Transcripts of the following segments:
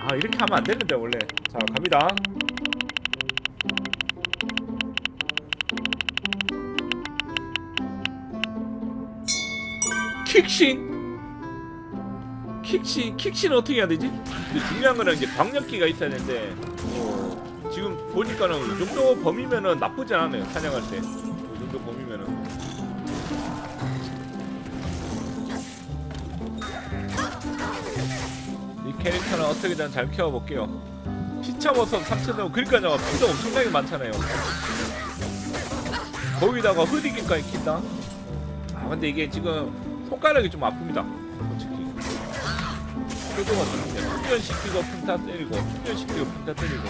아 이렇게 하면 안 되는데 원래. 자 갑니다. 킥신. 킥신 킥신 어떻게 해야 되지? 근데 중요한 거는 이제 광역기가 있어야 되는데 어, 지금 보니까는 이 정도 범위면은 나쁘지 않아요 사냥할 때이 정도 범위면은 캐릭터는 어떻게든 잘 키워볼게요. 피차버섯 3,000원 그러니까요 피도 엄청나게 많잖아요. 거기다가 흐리기까지 킨다? 아 근데 이게 지금 손가락이 좀 아픕니다. 솔직히. 좀 그냥 훈련시키고 평타 때리고 훈련시키고 평타 때리고.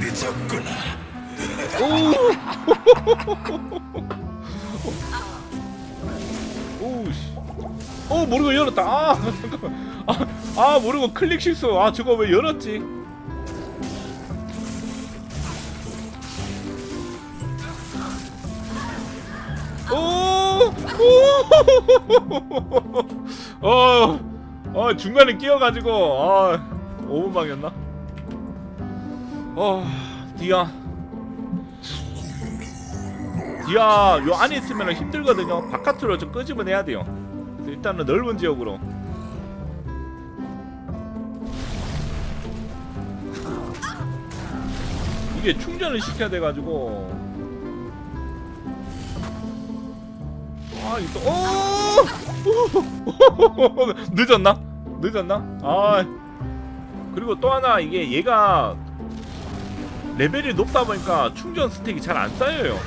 늦었구나. 오 어 모르고 열었다. 아 잠깐만. 아, 아 모르고 클릭 실수. 아 저거 왜 열었지? 오! 어, 어 중간에 끼어가지고 아 5분방이었나? 어 디아. 디아 요 안에 있으면 힘들거든요. 바깥으로 좀 끄집어내야 돼요 일단은 넓은 지역으로. 이게 충전을 시켜야 돼가지고. 아 이거 오 늦었나? 늦었나? 아. 그리고 또 하나 이게 얘가 레벨이 높다 보니까 충전 스택이 잘 안 쌓여요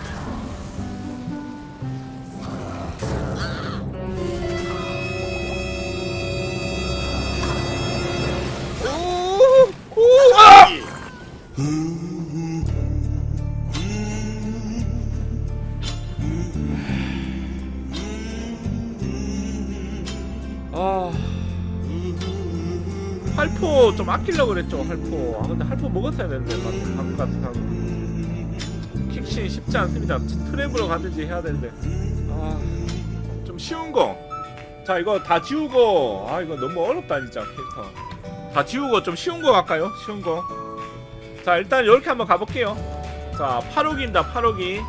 아. 할포 좀 아끼려고 그랬죠 할포. 아 근데 할포 먹었어야 되는데 방금 같은 거 킥신 쉽지 않습니다. 트랩으로 가든지 해야 되는데. 아 좀 쉬운 거자 이거 다 지우고. 아 이거 너무 어렵다 진짜 캐릭터. 다 지우고 좀 쉬운 거 갈까요? 쉬운 거자 일단 이렇게 한번 가볼게요. 자 8호기입니다 8호기.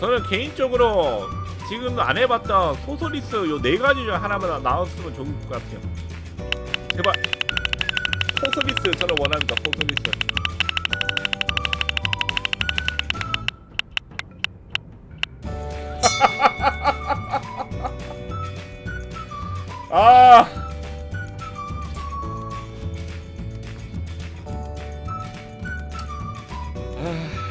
저는 개인적으로 지금 안 해봤던 소소리스 요 네 가지 중 하나만 나왔으면 좋을 것 같아요. 제발 소소리스 저는 원합니다. 소소리스. 아. 아.